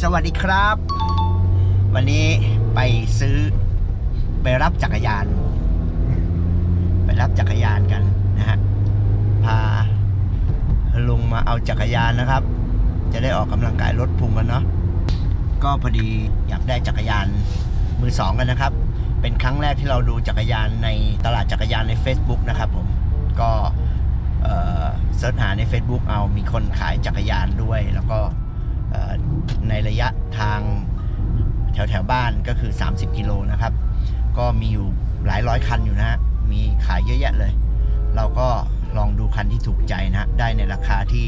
สวัสดีครับ วันนี้ไปซื้อ ไปรับจักรยาน ไปรับจักรยานกันนะฮะพาลุงมาเอาจักรยานนะครับ จะได้ออกกำลังกายลดพุงกันเนาะก็พอดีอยากได้จักรยานมือสองกันนะครับ เป็นครั้งแรกที่เราดูจักรยานในตลาดจักรยานใน Facebook นะครับผม เสิร์ชหาใน Facebook เอามีคนขายจักรยานด้วย แล้วก็ในระยะทางแถวแถวบ้านก็คือ 30 กิโลนะครับ ก็มีอยู่หลายร้อยคันอยู่นะฮะมีขายเยอะแยะเลย เราก็ลองดูคันที่ถูกใจนะ ได้ในราคาที่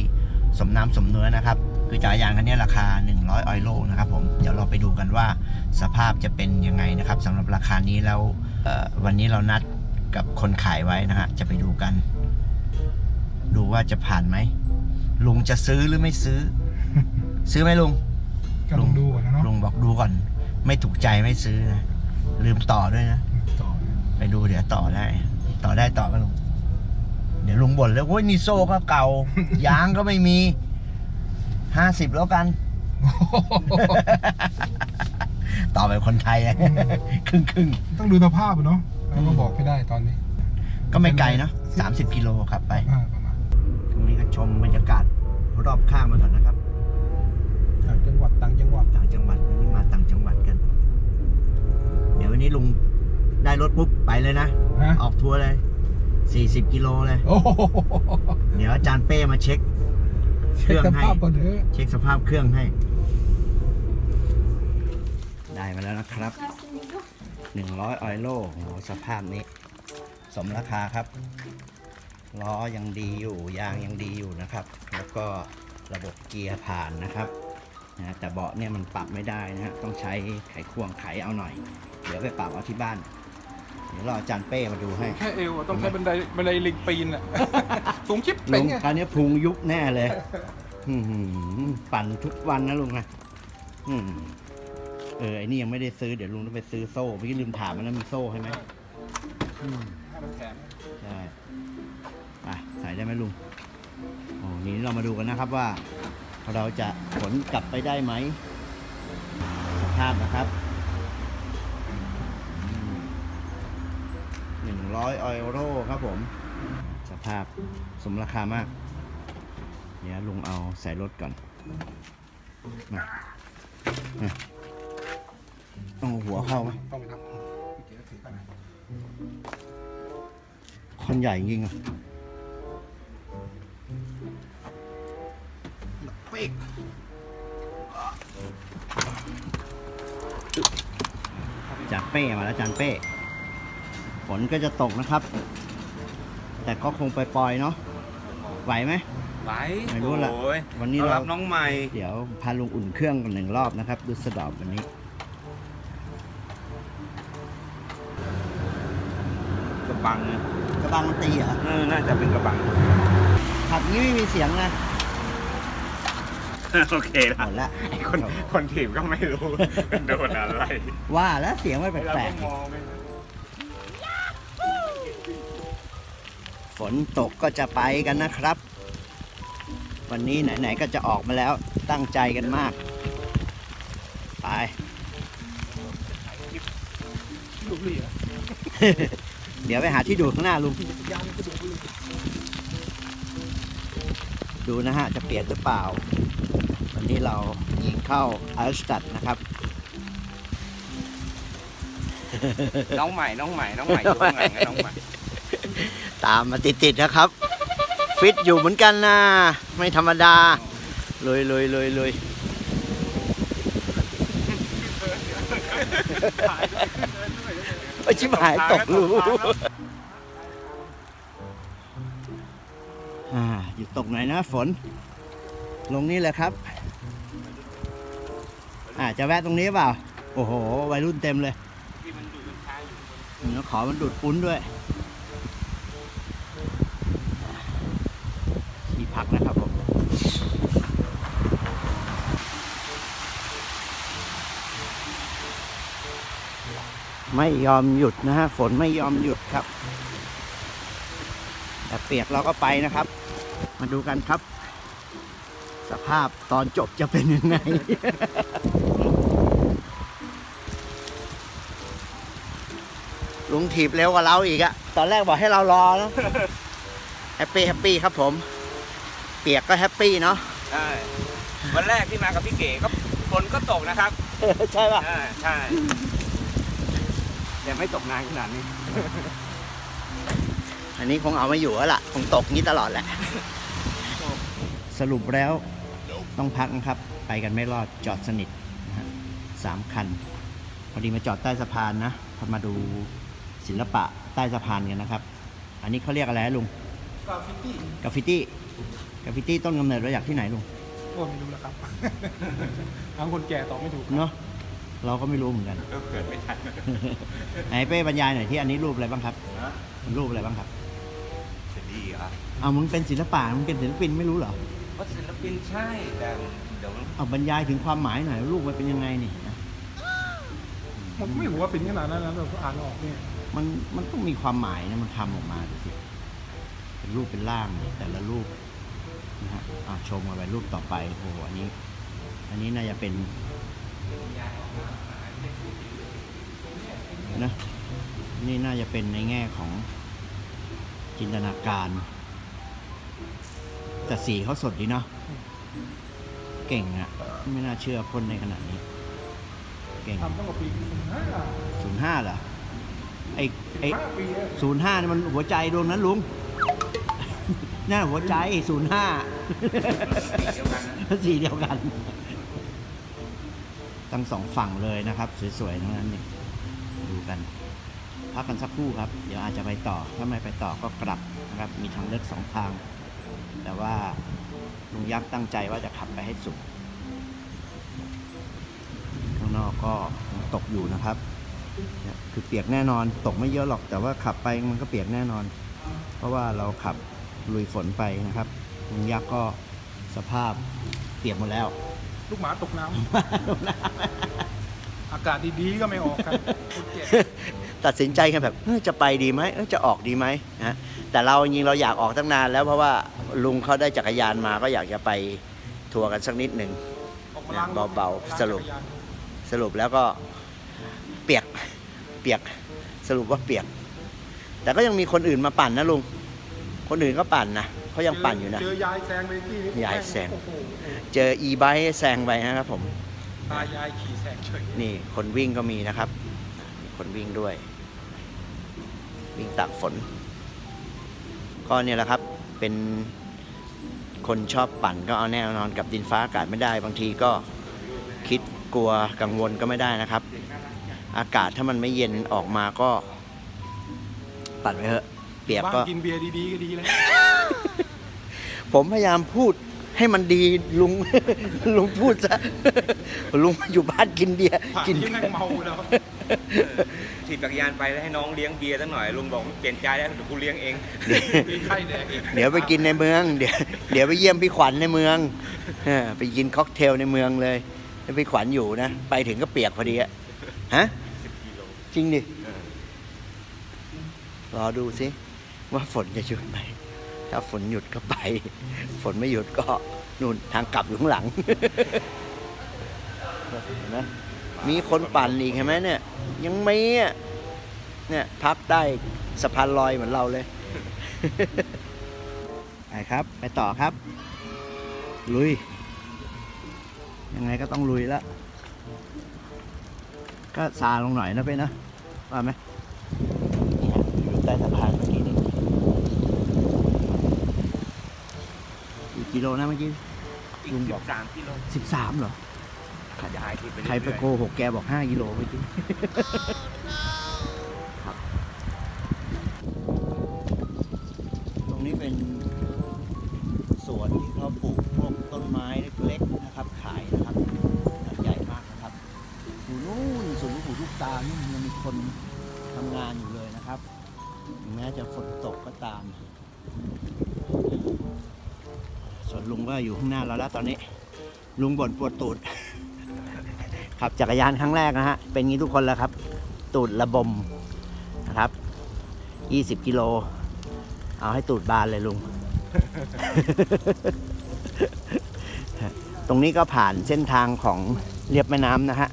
สมน้ำสมเนื้อนะครับ คือจักรยานคันนี้ราคา 100 ออยโลนะครับผม เดี๋ยวเราไปดูกันว่าสภาพจะเป็นยังไงนะครับสำหรับราคานี้แล้ววันนี้เรานัดกับคนขายไว้นะฮะจะไปดูกัน ดูว่าจะผ่านไหมลุงจะซื้อหรือไม่ซื้อ ซื้อไหมลุงก็ลองดูก่อนนะเนาะลุงบอกดูก่อน ไม่ถูกใจไม่ซื้อนะลืมต่อด้วยนะ ต่อไปดูเดี๋ยวต่อได้ ต่อได้ต่อกันลุงเดี๋ยวลุงบ่นแล้วโอ้ยนี่โซ่ก็เก่ายางก็ไม่มีห้าสิบแล้วกัน ต่อไปคนไทยอะครึ่งครึ่งต้องดูสภาพอะเนาะเราก็บอกไม่ได้ตอนนี้ ๆก็ไม่ไกลเนาะสามสิบกิโลครับไป อ่า ชมบรรยากาศรอบข้างมาก่อนนะครับต่างจังหวัดต่างจังหวัดต่างจังหวัดวันนี้มาต่างจังหวัดกัน เดี๋ยววันนี้ลุงได้รถปุ๊บไปเลยนะ ฮะออกทัวร์เลย 40 กิโลเลย โอ้โหเดี๋ยวอาจารย์เป้มาเช็ค เคเช็ครื่องสให้ภาพก่อนเถอะเช็คสภาพเครื่องให้ ได้มาแล้วนะครับ 100ออยโลโอ้โหสภาพนี้ สมราคาครับ ล้อยังดีอยู่ยางยังดีอยู่นะครับ แล้วก็ระบบเกียร์ผ่านนะครับนะแต่เบาะเนี่ยมันปรับไม่ได้นะฮะต้องใช้ไขควงไขเอาหน่อย เดี๋ยวไปปรับเอาที่บ้าน เดี๋ยวรออาจารย์เป้มาดูให้ แค่เอวอะต้องใช้บันไดบันไดลิงปีนอะ สูงชิปลุเป่งงไงคราวนี้พุงยุบแน่เลย อื้อหือปั่นทุกวันนะลุงนะอืมเออไอ้นี่ยังไม่ได้ซื้อเดี๋ยวลุงต้องไปซื้อโซ่เมื่อกี้ลืมถามมันแล้วมีโซ่ใช่ไหมอืมให้มันแถมได้ไปใส่ ได้ไหมลุงโอ้นี้เรามาดูกันนะครับว่า เราจะขนกลับไปได้ไหมสภาพนะครับหนึ่งร้อยออยโรครับผม สภาพสมราคามาก เดี๋ยวลุงเอาใส่รถก่อนมามาต้องเอาหัวเข้าไหมต้องไปทำพี่เก๋ถือไปนะคนใหญ่จริงๆอะ เป๊กจานเป้มาแล้วจานเป้ ฝนก็จะตกนะครับ แต่ก็คงไปปล่อยๆเนาะไหวไหม ไหวไม่รู้ล่ะโอ้ยวันนี้ต้อเรา รับน้องใหม่ เดี๋ยวพาลุงอุ่นเครื่องกันหนึ่งรอบนะครับ ดูสะดอบวันนี้ กระบังนะกระบังมันตีเหรอ เออน่าจะเป็นกระบัง ขับงี้ไม่มีเสียงนะ โอเคหละมดละไอ้คนคนถีบก็ไม่รู้เป็นโดนอะไรว่าแล้วเสียงมันแเราปลก็กมองไม่ๆฝนตกก็จะไปกันนะครับ วันนี้ไหนๆก็จะออกมาแล้วตั้งใจกันมาก ไปลูกเหลี่ยเดี๋ยวไปหาที่ดูดข้างหน้าลุงยางกระดูกเลยดูนะฮะ จะเปลี่ยนหรือเปล่า วันนี้เรายิงเข้าอัลสตัดนะครับ น้องใหม่ น้องใหม่ น้องใหม่อยู่ข้างหลังไงน้องใหม่ ตามมาติดๆนะครับ ฟิตอยู่เหมือนกันนะ ไม่ธรรมดาลุยลุยลุยลุยโอ้ยชิบหายตกรูอ่าอยู่ตกไหนนะฝน ลงนี่เลยครับ อ่าจะแวะตรงนี้เปล่า โอ้โห วัยรุ่นเต็มเลยที่มันอยู่บนท้าอยู่เดี๋ยวขอมันดูดปุ้นด้วย ที่พักนะครับผม ไม่ยอมหยุดนะฮะ ฝนไม่ยอมหยุดครับ แต่เปียกเราก็ไปนะครับ มาดูกันครับ สภาพตอนจบจะเป็นยังไง ลุงถีบเร็วกว่าเราอีกอะตอนแรกบอกให้เรารอแล้วแฮปปี้แฮปปี้ครับผม เปียกก็แฮปปี้เนาะใช่วันแรกที่มากับพี่เก๋ก็ฝนก็ตกนะครับ ใช่ป่ะใช่ใช่แต่ไม่ตกนานขนาดนี้ อันนี้คงเอาไม่อยู่แล้วล่ะ คงตกงี้ตลอดแหละ สรุปแล้วต้องพักนะครับ ไปกันไม่รอดจอดสนิทนะฮะสามคัน พอดีมาจอดใต้สะพานนะพามาดู ศิลปะใต้สะพานกันนะครับ อันนี้เขาเรียกอะไรนะลุงกราฟฟิตี้กราฟฟิตี้กราฟฟิตี้ต้นกำเนิดมาจากที่ไหนลุงโอ้ไม่รู้แล้วครับทั้งคนแก่ตอบไม่ถูกเนาะเราก็ไม่รู้เหมือนกันเกิดไม่ทันไหนเป้บรรยายหน่อยที่อันนี้รูปอะไรบ้างครับมันรูปอะไรบ้างครับจะดีเหรอเอามึงเป็นศิลปะมึงเป็นศิลปินไม่รู้เหรอเพราะศิลปินใช่แต่เดี๋ยวมันเอาบรรยายถึงความหมายหน่อยรูปมันเป็นยังไงนี่นะมันก็ไม่รู้ว่าฟินขนาดนั้นนะเราอ่านออกเนี่ย มันมันต้องมีความหมายนะมันทำออกมาดูสิเป็นรูปเป็นร่างเนี่ยแต่ละรูปนะฮะอะชมกันไปรูปต่อไปโอ้โหอันนี้ อันนี้น่าจะเป็นนะนี่น่าจะเป็นในแง่ของจินตนาการ แต่สีเขาสดดีเนาะเก่งอะไม่น่าเชื่อคนในขนาดนี้ เก่งทำตั้งแต่ปีห้าศูนย์ห้าเหรอไอไอห้าปีอะศูนย์ห้านี่มันหัวใจดวงนั้นลุงนั่นหัวใจศูนย์ห้าเดียวกันนะสีเดียวกัน ทั้งสองฝั่งเลยนะครับ สวยๆทั้งนั้นนี่ดูกัน พักกันสักครู่ครับ เดี๋ยวอาจจะไปต่อ ถ้าไม่ไปต่อก็กลับนะครับ มีทางเลือกสองทาง แต่ว่าลุงยักษ์ตั้งใจว่าจะขับไปให้สุด ข้างนอกก็ยังตกอยู่นะครับ เนี่ยคือเปียกแน่นอนตกไม่เยอะหรอก แต่ว่าขับไปมันก็เปียกแน่นอน เพราะว่าเราขับลุยฝนไปนะครับลุงยักษ์ก็สภาพเปียกหมดแล้ว ลูกหมาตกน้ำ อากาศดีๆก็ไม่ออกกันคนแก่ตัดสินใจกันแบบเอ้ยจะไปดีไหมเอ้ยจะออกดีไหมนะแต่เราจริงๆเราอยากออกตั้งนานแล้วเพราะว่าลุงเขาได้จักรยานมาก็อยากจะไปทัวร์กันสักนิดหนึ่ง ออกมาล้างเบาๆล้งสรุปจักยาน สรุปแล้วก็เปียก เปียก สรุปว่าเปียก แต่ก็ยังมีคนอื่นมาปั่นนะลุง คนอื่นก็ปั่นนะเขายังปั่นอยู่นะ เจอยายแซงไปที่นี่ยายแซง โอ้โหเจออีไบค์แซงไปนะครับผม ตายายขี่แซงเฉยนี่คนวิ่งก็มีนะครับมีคนวิ่งด้วย วิ่งตากฝน ก็เนี่ยแหละครับเป็นคนชอบปั่นก็เอาแน่นอนกับดินฟ้าอากาศไม่ได้ บางทีก็คิดกลัวกังวลก็ไม่ได้นะครับ อากาศถ้ามันไม่เย็นออกมาก็ปั่นไปเถอะ เปียกบ้านก็กินเบียร์ดีๆก็ดีแล้ว ผมพยายามพูดให้มันดีลุง ลุงพูดซะ ลุงอยู่บ้านกินเบียร์ผ่านกิน ที่แม่งเมาแล้ว ถีบจักรยานไปแล้วให้น้องเลี้ยงเบียร์สักหน่อยลุงบอกเปลี่ยนใจแล้วเดี๋ยวกูเลี้ยงเอง มีไข้แดกอีกเดี๋ยวไปกินในเมือง เดี๋ยวเดี๋ยวไปเยี่ยมพี่ขวัญในเมืองเออไปกินค็อกเทลในเมืองเลยแล้วพี่ขวัญอยู่นะ ไปถึงก็เปียกพอดีอะ ฮะจริงดิรอดูสิว่าฝนจะหยุดไหมถ้าฝนหยุดก็ไป ฝนไม่หยุดก็นู่นทางกลับอยู่ข้างหลังเห็นไหมมีคนปั่นอีกเห็นไหมเนี่ย ยังมีอะเนี่ยพักได้สะพานลอยเหมือนเราเลยไปครับ ไปต่อครับ ลุย ยังไงก็ต้องลุยแล้ว ก็ซาลงหน่อยนะไปนะว่าไหมเนี่ยอยู่ใต้สะพานเมื่อกี้นี่กี่กิโลนะเมื่อกี้อีกลุงสิบอกบสามกิโลสิบสามเหรอขยายที่ไปใครไปเรื่อยโกหกแกบอกห้ากิโลเมื่อกี้ ลุงก็อยู่ข้างหน้าเราแล้วตอนนี้ ลุงบ่นปวดตูด ขับจักรยานครั้งแรกนะฮะ เป็นงี้ทุกคนแล้วครับ ตูดระบมนะครับ 20 กิโล เอาให้ตูดบานเลยลุง ตรงนี้ก็ผ่านเส้นทางของเรียบแม่น้ำนะฮะ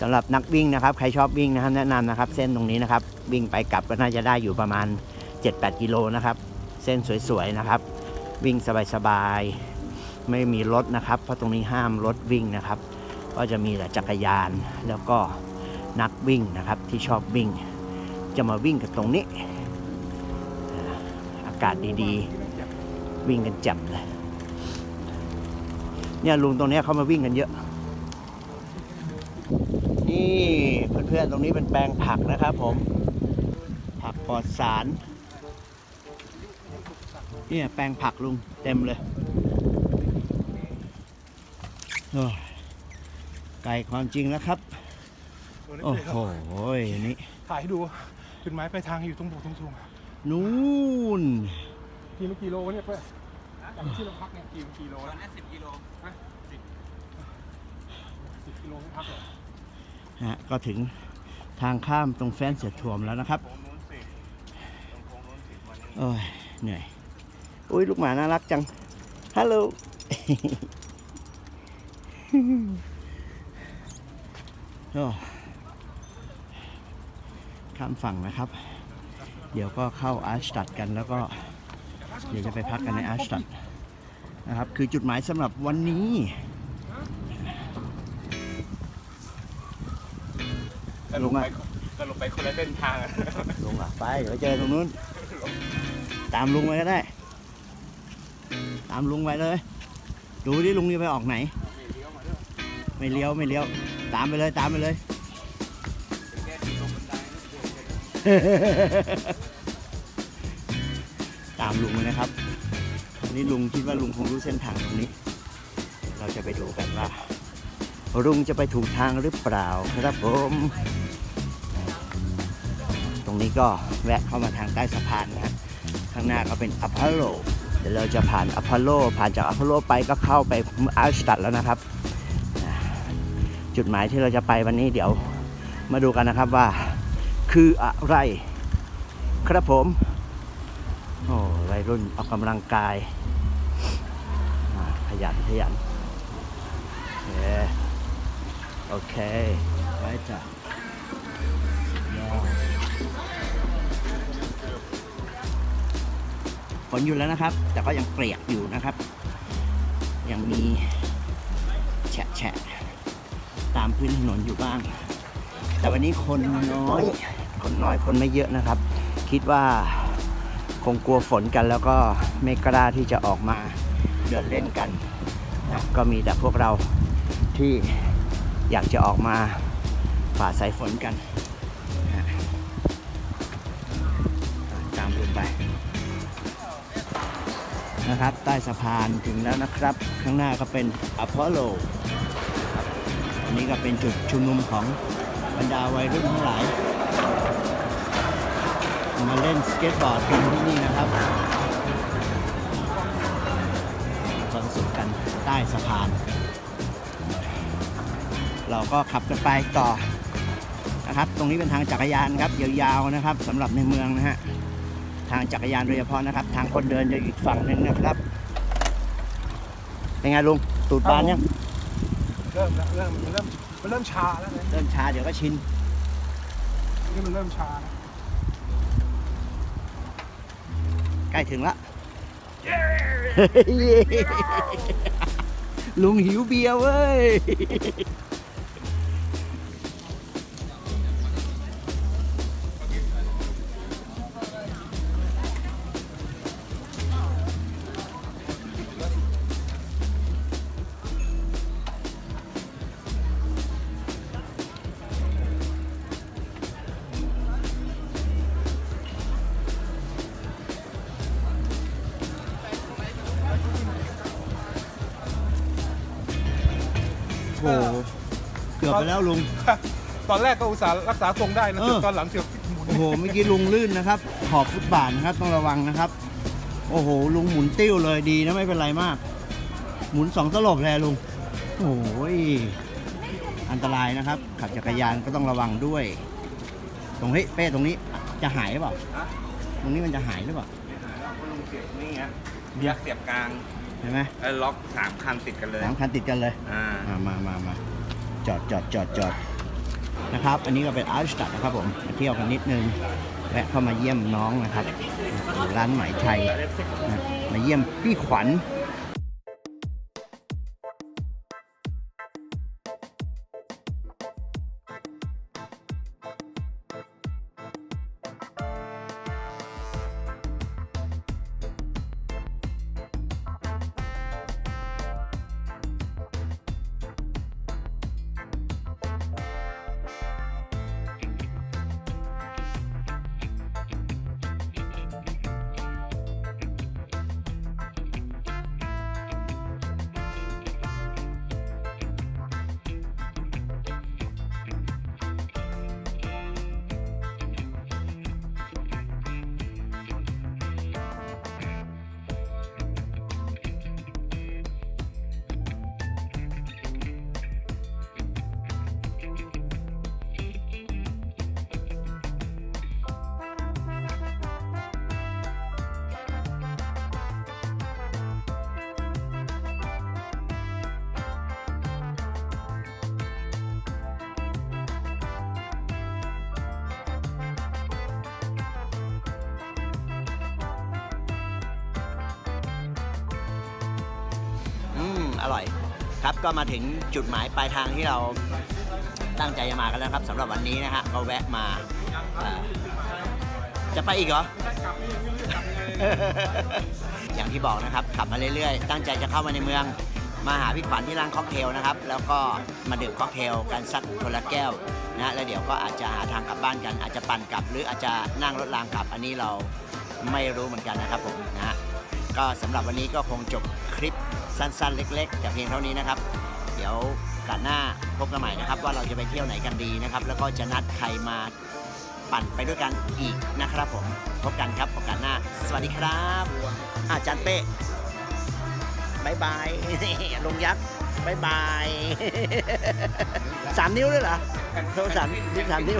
สำหรับนักวิ่งนะครับ ใครชอบวิ่งนะครับแนะนำนะครับ เส้นตรงนี้นะครับ วิ่งไปกลับก็น่าจะได้อยู่ประมาณ 7-8 กิโลนะครับ เส้นสวยๆนะครับ วิ่งสบายๆ ไม่มีรถนะครับ เพราะตรงนี้ห้ามรถวิ่งนะครับ ก็จะมีแต่จักรยานแล้วก็นักวิ่งนะครับที่ชอบวิ่ง จะมาวิ่งกันตรงนี้ อากาศดีๆ วิ่งกันแจ่มเลยเนี่ยลุงตรงนี้เขามาวิ่งกันเยอะ นี่เพื่อนๆตรงนี้เป็นแปลงผักนะครับผม ผักปลอดสาร เนี่ยแปลงผักลุงเต็มเลยโอ้ยไก่ความจริงแล้วครับ โอ้โหนี่ถ่ายให้ดูจุดหมายปลายทางอยู่ตรงโบกตรงสูงนู่นกี่เมื่อกี่โลวะเนี่ยเพื่อนจากที่เราพักเนี่ยกี่กิโลตอนนะนี้สิบกิโลสิบกิโลไม่พักเลยฮะก็ถึงทางข้ามตรงแฟนเสียถ่วมแล้วนะครับโค้งนู้นสิตรงโค้งนู้นสิวันนี้โอ้ยเหนื่อย อุ้ยลูกหมาน่ารักจัง ฮัลโหลโอ้ข้ามฝั่งนะครับ เดี๋ยวก็เข้าอาร์ชตัดกันแล้วก็ เดี๋ยวจะไปพักกันในอาร์ชตัดนะครับ คือจุดหมายสำหรับวันนี้สรุปไปสรุปไปคนละเส้นทางอะลุงอะ ไปเดี๋ยวไปเจอตรงนู้น ตามลุงไปก็ได้ ตามลุงไปเลย ดูดิลุงจะไปออกไหน ไม่เลี้ยวไม่เลี้ยว ตามไปเลยตามไปเลย ตามลุงไปนะครับนี่ลุงคิดว่าลุงคงรู้เส้นทางตรงนี้ เราจะไปดูกันว่าลุงจะไปถูกทางหรือเปล่าครับผม ตรงนี้ก็แวะเข้ามาทางใต้สะพานนะฮะข้างหน้าก็เป็นอพอลโลเดี๋ยวเราจะผ่านอพอลโล ผ่านจากอพอลโลไปก็เข้าไปอาร์ชตัดแล้วนะครับ จุดหมายที่เราจะไปวันนี้เดี๋ยวมาดูกันนะครับว่า คืออะไร ครับผม โอ้วัยรุ่นออกกำลังกาย ขยันขยันเย้โอเค ไว้จ้ะ ฝนอยู่แล้วนะครับ แต่ก็ยังเปียกอยู่นะครับ ยังมีแฉะแฉะตามพื้นถนนอยู่บ้าง แต่วันนี้คนน้อย คนน้อยคนไม่เยอะนะครับ คิดว่าคงกลัวฝนกันแล้วก็ไม่กล้าที่จะออกมาเดินเล่นกันนะก็มีแต่พวกเราที่อยากจะออกมาฝ่าสายฝนกัน นะครับ ใต้สะพานถึงแล้วนะครับ ข้างหน้าก็เป็นอพอลโลอันนี้ก็เป็นจุดชุมนุมของบรรดาวัยรุ่นทั้งหลาย มาเล่นสเก็ตบอร์ดกันที่นี่นะครับความสุขกันใต้สะพาน เราก็ขับกันไปต่อนะครับ ตรงนี้เป็นทางจักรยานครับยาวๆนะครับสำหรับในเมืองนะฮะ ทางจักรยานโดยเฉพาะนะครับ ทางคนเดินจะอยู่อีกฝั่งหนึ่งนะครับ เป็นไงลุงตูดบานยังเริ่มแล้วเริ่มมันเริ่มมันเริ่มชาแล้วเลยเริ่มช้าเดี๋ยวก็ชินนี่มันเริ่มชานะใกล้ถึงละลุงหิวเบียร์เว้ย ไปแล้วลุง ตอนแรกก็อุตส่าห์รักษาทรงได้นะเออจนตอนหลังเกือบหมุนโอ้โหเมื่อกี้ลุงลื่นนะครับ ขอบฟุตบาทนะครับต้องระวังนะครับ โอ้โหลุงหมุนติ้วเลยดีนะไม่เป็นไรมาก หมุนสองตลบเลยลุงโอ้ยอันตรายนะครับ ขับจักรยานก็ต้องระวังด้วย ตรงเฮ้ยเป้ตรงนี้จะหายหรือเปล่าตรงนี้มันจะหายหรือเปล่าคนเสียบนี่ไงเบียร์เสียบกลางเห็นไหมแล้วล็อกสามคันติดกันเลยสามคันติดกันเลยอ่ามามามามา จอดจอดจอดจอดนะครับ อันนี้ก็เป็นอาร์ชตัดนะครับผมมาเที่ยวกันนิดนึงแวะเข้ามาเยี่ยมน้องนะครับ ร้านไหมไทย มาเยี่ยมพี่ขวัญ อร่อย ครับก็มาถึงจุดหมายปลายทางที่เราตั้งใจจะมากันแล้วครับสำหรับวันนี้นะฮะก็แวะมาจะไปอีกเหรอ อย่างที่บอกนะครับขับมาเรื่อยๆ ตั้งใจจะเข้ามาในเมือง มาหาพี่ขวัญที่ร้านค็อกเทลนะครับ แล้วก็มาดื่มค็อกเทลกันสักคนละแก้วนะฮะแล้วเดี๋ยวก็อาจจะหาทางกลับบ้านกัน อาจจะปั่นกลับ หรืออาจจะนั่งรถรางกลับ อันนี้เราไม่รู้เหมือนกันนะครับผมนะฮะก็สำหรับวันนี้ก็คงจบคลิป สั้นๆ เล็ก ๆ แต่เพียงเท่านี้นะครับ เดี๋ยวกันหน้าพบกันใหม่นะครับ ว่าเราจะไปเที่ยวไหนกันดีนะครับ แล้วก็จะนัดใครมาปั่นไปด้วยกันอีกนะครับผมพบกันครับโอกาสหน้า สวัสดีครับอาจารย์เป้บายบายลงยักษ์บายบายสามนิ้วด้วยเหรอโทรสามนิ้วสามนิ้ว